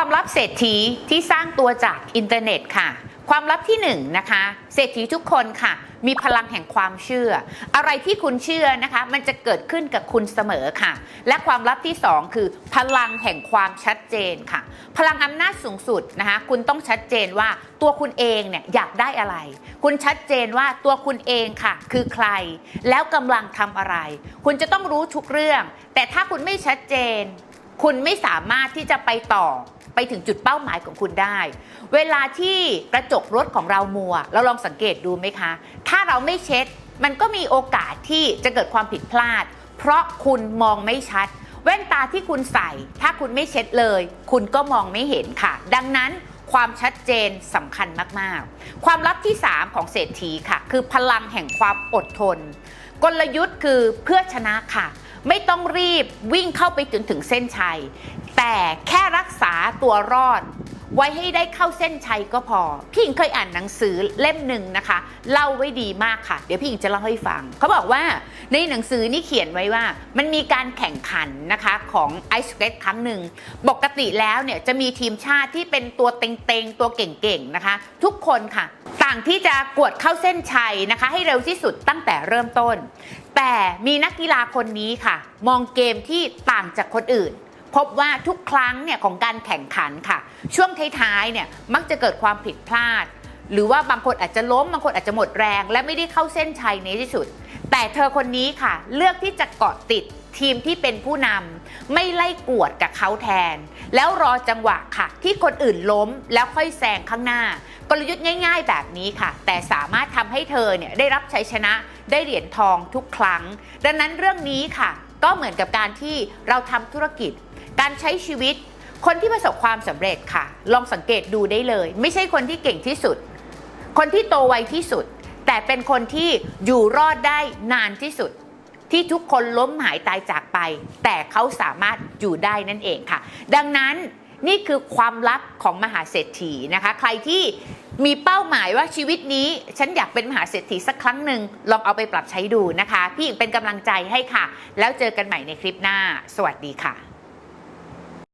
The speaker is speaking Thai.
ความลับเศรษฐีที่สร้างตัวจากอินเทอร์เน็ตค่ะ ความลับที่1นงนะคะเศรษฐีทุกคนค่ะ มีพลังแห่งความเชื่อ อะไรที่คุณเชื่อนะคะ มันจะเกิดขึ้นกับคุณเสมอค่ะ และความลับที่ 2 คือ พลังแห่งความชัดเจนค่ะ พลังอำนาจสูงสุดนะคะ คุณต้องชัดเจนว่าตัวคุณเองเนี่ยอยากได้อะไร คุณชัดเจนว่าตัวคุณเองค่ะ คือใคร แล้วกำลังทำอะไร คุณจะต้องรู้ทุกเรื่อง แต่ถ้าคุณไม่ชัดเจนคุณไม่สามารถที่จะไปต่อ ไปถึงจุดเป้าหมายของคุณได้ เวลาที่กระจกรถของเรามัว เราลองสังเกตดูไหมคะ ถ้าเราไม่เช็ด มันก็มีโอกาสที่จะเกิดความผิดพลาด เพราะคุณมองไม่ชัด แว่นตาที่คุณใส่ ถ้าคุณไม่เช็ดเลย คุณก็มองไม่เห็นค่ะ ดังนั้นความชัดเจนสำคัญมาก ๆ ความลับที่ 3 ของเศรษฐีค่ะ คือพลังแห่งความอดทน กลยุทธ์คือเพื่อชนะค่ะ ไม่ต้องรีบวิ่งเข้าไปจนถึงเส้นชัย แต่แค่รักษาตัวรอด ไว้ให้ได้เข้าเส้นชัยก็พอ พี่หญิงเคยอ่านหนังสือเล่มหนึ่งนะคะ เล่าไว้ดีมากค่ะ เดี๋ยวพี่หญิงจะเล่าให้ฟัง เขาบอกว่าในหนังสือนี่เขียนไว้ว่า มันมีการแข่งขันนะคะของไอซ์สเกตครั้งหนึ่ง ปกติแล้วเนี่ยจะมีทีมชาติที่เป็นตัวเต็งๆ ตัวเก่งๆนะคะ ทุกคนค่ะ ต่งที่จะกวดเข้าเส้นชัยนะคะ ให้เร็วที่สุดตั้งแต่เริ่มต้น แต่มีนักกีฬาคนนี้ค่ะ มองเกมที่ต่างจากคนอื่น พบว่าทุกครั้งเนี่ยของการแข่งขันค่ะ ช่วงท้ายๆเนี่ยมักจะเกิดความผิดพลาด หรือว่าบางคนอาจจะล้มบางคนอาจจะหมดแรง และไม่ได้เข้าเส้นชัยในที่สุด แต่เธอคนนี้ค่ะ เลือกที่จะเกาะติดทีมที่เป็นผู้นำไม่ไล่กวดกับเขาแทน แล้วรอจังหวะค่ะ ที่คนอื่นล้มแล้วค่อยแซงข้างหน้า กลยุทธ์ง่าย ๆ แบบนี้ค่ะ แต่สามารถทำให้เธอเนี่ยได้รับชัยชนะได้เหรียญทองทุกครั้ง ดังนั้นเรื่องนี้ค่ะ ก็เหมือนกับการที่เราทำธุรกิจ การใช้ชีวิต คนที่ประสบความสำเร็จค่ะ ลองสังเกตดูได้เลย ไม่ใช่คนที่เก่งที่สุด คนที่โตไวที่สุด แต่เป็นคนที่อยู่รอดได้นานที่สุด ที่ทุกคนล้มหายตายจากไป แต่เขาสามารถอยู่ได้นั่นเองค่ะ ดังนั้นนี่คือความลับของมหาเศรษฐีนะคะ ใครที่มีเป้าหมายว่าชีวิตนี้ ฉันอยากเป็นมหาเศรษฐีสักครั้งหนึ่งลองเอาไปปรับใช้ดูนะคะ พี่อิงเป็นกำลังใจให้ค่ะ แล้วเจอกันใหม่ในคลิปหน้า สวัสดีค่ะ